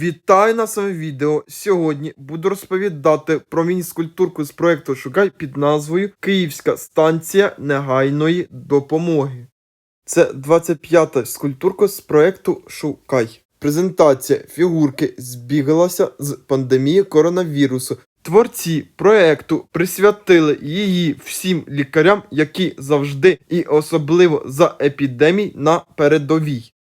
Вітаю на своєму відео. Сьогодні буду розповідати про міні-скульптурку з проекту Шукай під назвою Київська станція негайної допомоги. Це 25-та скульптурка з проекту Шукай. Презентація фігурки збігалася з пандемії коронавірусу. Творці проекту присвятили її всім лікарям, які завжди і особливо за епідемій на передовій.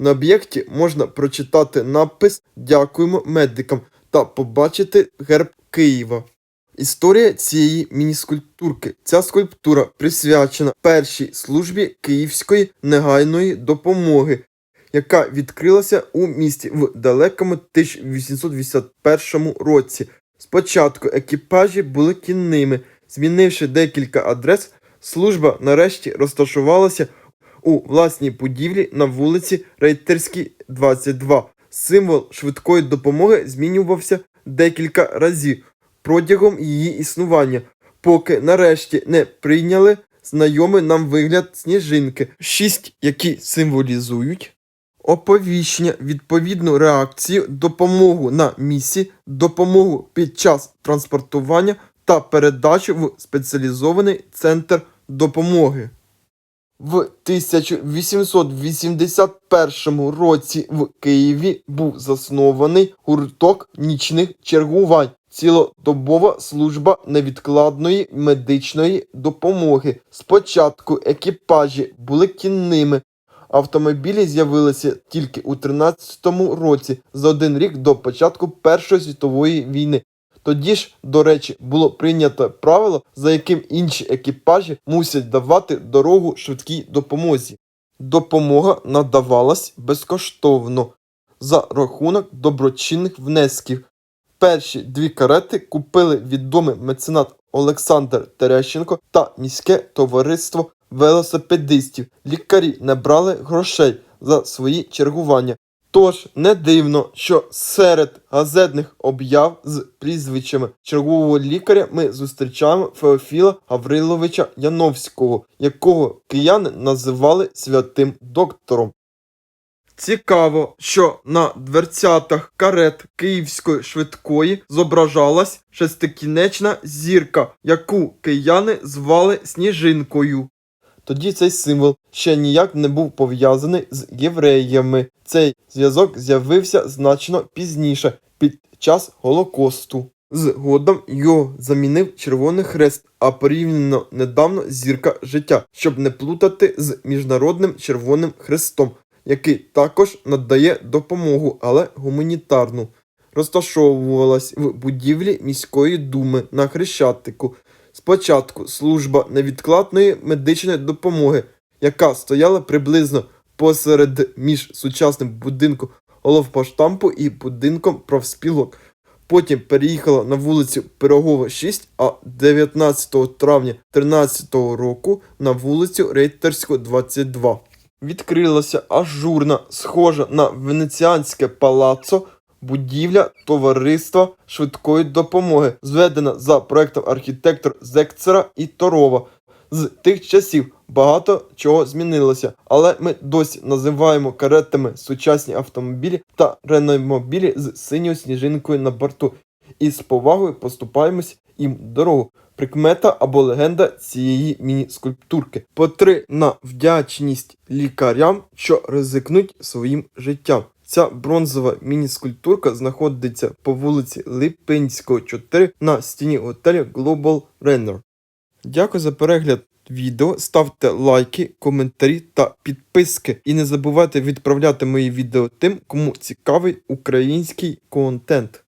На об'єкті можна прочитати напис Дякуємо медикам та побачити герб Києва. Історія цієї мініскульптурки. Ця скульптура присвячена першій службі Київської негайної допомоги, яка відкрилася у місті в далекому 1881 році. Спочатку екіпажі були кінними. Змінивши декілька адрес, служба нарешті розташувалася у власній будівлі на вулиці Рейтерській, 22. Символ швидкої допомоги змінювався декілька разів протягом її існування, поки нарешті не прийняли знайомий нам вигляд сніжинки, шість, які символізують оповіщення, відповідну реакцію, допомогу на місці, допомогу під час транспортування та передачу в спеціалізований центр допомоги. В 1881 році в Києві був заснований гурток нічних чергувань, цілодобова служба невідкладної медичної допомоги. Спочатку екіпажі були кінними. Автомобілі з'явилися тільки у 13-му році, за один рік до початку Першої світової війни. Тоді ж, до речі, було прийнято правило, за яким інші екіпажі мусять давати дорогу швидкій допомозі. Допомога надавалась безкоштовно за рахунок доброчинних внесків. Перші дві карети купили відомий меценат Олександр Терещенко та міське товариство велосипедистів. Лікарі не брали грошей за свої чергування. Тож не дивно, що серед газетних об'яв з прізвищами чергового лікаря ми зустрічаємо Феофіла Гавриловича Яновського, якого кияни називали святим доктором. Цікаво, що на дверцятах карет Київської швидкої зображалась шестикінечна зірка, яку кияни звали Сніжинкою. Тоді цей символ ще ніяк не був пов'язаний з євреями. Цей зв'язок з'явився значно пізніше, під час Голокосту. Згодом його замінив Червоний Хрест, а порівняно недавно зірка життя, щоб не плутати з Міжнародним Червоним Хрестом, який також надає допомогу, але гуманітарну. Розташовувалась в будівлі міської думи на Хрещатику. Спочатку служба невідкладної медичної допомоги, яка стояла приблизно посеред між сучасним будинком головпоштампу і будинком профспілок. Потім переїхала на вулицю Пирогова 6, а 19 травня 13 року на вулицю Рейтерську 22. Відкрилася ажурна, схожа на венеціанське палацо будівля товариства швидкої допомоги, зведена за проектом архітектор Зекцера і Торова. З тих часів багато чого змінилося, але ми досі називаємо каретами сучасні автомобілі та реномобілі з синьою сніжинкою на борту, і з повагою поступаємось їм дорогу. Прикмета або легенда цієї міні-скульптурки. По три на вдячність лікарям, що ризикнуть своїм життям. Ця бронзова міні-скульптурка знаходиться по вулиці Липинського, 4 на стіні готелю Global Renner. Дякую за перегляд відео. Ставте лайки, коментарі та підписки. І не забувайте відправляти мої відео тим, кому цікавий український контент.